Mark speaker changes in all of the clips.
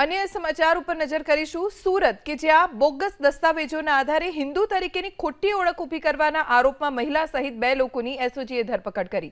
Speaker 1: અન્ય સમાચાર ઉપર નજર કરીશું. સુરત, કે જ્યાં બોગસ દસ્તાવેજોના આધારે હિન્દુ તરીકેની ખોટી ઓળખ ઊભી કરવાના આરોપમાં મહિલા સહિત બે લોકોની એસઓજીએ ધરપકડ કરી.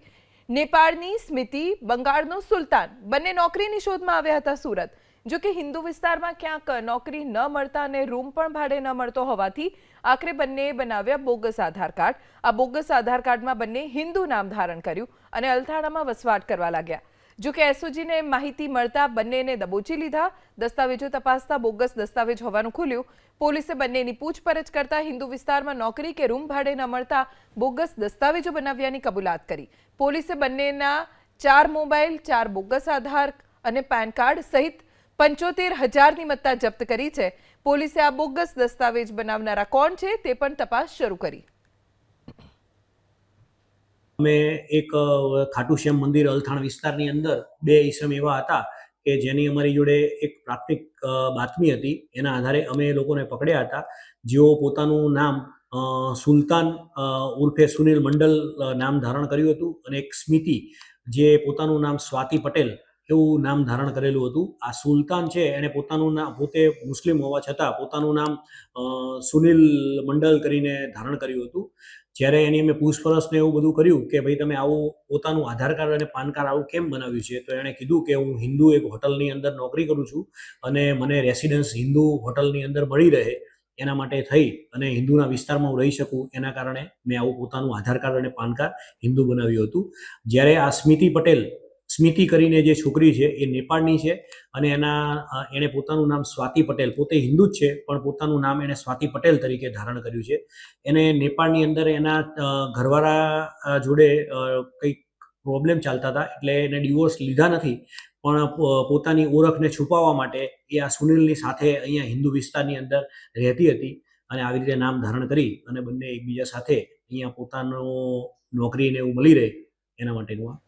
Speaker 1: નેપાળની સ્મિતિ, બંગાળનો સુલતાન, બંને નોકરીની શોધમાં આવ્યા હતા સુરત. જો કે હિન્દુ વિસ્તારમાં ક્યાંક નોકરી ન મળતા અને રૂમ પણ ભાડે ન મળતો હોવાથી આખરે બંનેએ બનાવ્યા બોગસ આધાર કાર્ડ. આ બોગસ આધાર કાર્ડમાં બંને હિન્દુ નામ ધારણ કર્યું અને અલથાણામાં વસવાટ કરવા લાગ્યા. જો કે એસઓજીને માહિતી મળતા બંનેને દબોચી લીધા. દસ્તાવેજો તપાસતા બોગસ દસ્તાવેજ હોવાનું ખુલ્યું. પોલીસે બંનેની પૂછપરછ કરતા હિન્દુ વિસ્તારમાં નોકરી કે રૂમ ભાડે ન મળતા બોગસ દસ્તાવેજો બનાવ્યાની કબૂલાત કરી. પોલીસે બંનેના ચાર મોબાઈલ, ચાર બોગસ આધાર અને પેન કાર્ડ સહિત પંચોતેર હજારની મત્તા જપ્ત કરી છે. પોલીસે આ બોગસ દસ્તાવેજ બનાવનારા કોણ છે તે પણ તપાસ શરૂ કરી.
Speaker 2: અમે એક ખાટુ શ્યામ મંદિર અલથાણ વિસ્તારની અંદર બે ઈસમ એવા હતા કે જેની અમારી જોડે એક પ્રાથમિક બાતમી હતી. એના આધારે અમે લોકોને પકડ્યા હતા. જેઓ પોતાનું નામ સુલતાન ઉર્ફે સુનિલ મંડલ નામ ધારણ કર્યું હતું અને એક સ્મિતિ જે પોતાનું નામ સ્વાતિ પટેલ એવું નામ ધારણ કરેલું હતું. આ સુલતાન છે એણે પોતાનું નામ પોતે મુસ્લિમ હોવા છતાં પોતાનું નામ સુનિલ મંડલ કરીને ધારણ કર્યું હતું. જ્યારે એની અમે પૂછપરછ ને એવું બધું કર્યું કે ભાઈ તમે આવું પોતાનું આધાર કાર્ડ અને પાન કાર્ડ આવું કેમ બનાવ્યું છે, તો એણે કીધું કે હું હિન્દુ એક હોટલની અંદર નોકરી કરું છું અને મને રેસિડન્સ હિન્દુ હોટલની અંદર મળી રહે એના માટે થઈ અને હિન્દુના વિસ્તારમાં હું રહી શકું એના કારણે મેં આવું પોતાનું આધાર કાર્ડ અને પાન કાર્ડ હિન્દુ બનાવ્યું હતું. જ્યારે આ સ્મિતિ પટેલ સ્મિતિ કરીને જે છોકરી છે એ નેપાળની છે અને એના એણે પોતાનું નામ સ્વાતિ પટેલ, પોતે હિન્દુ જ છે, પણ પોતાનું નામ એણે સ્વાતિ પટેલ તરીકે ધારણ કર્યું છે. એને નેપાળની અંદર એના ઘરવાળા જોડે કંઈક પ્રોબ્લેમ ચાલતા હતા એટલે એને ડિવોર્સ લીધા નથી, પણ પોતાની ઓળખને છુપાવવા માટે એ આ સુનિલની સાથે અહીંયા હિન્દુ વિસ્તારની અંદર રહેતી હતી અને આવી રીતે નામ ધારણ કરી અને બંને એકબીજા સાથે અહીંયા પોતાનો નોકરીને એવું મળી રહે એના માટેનું આ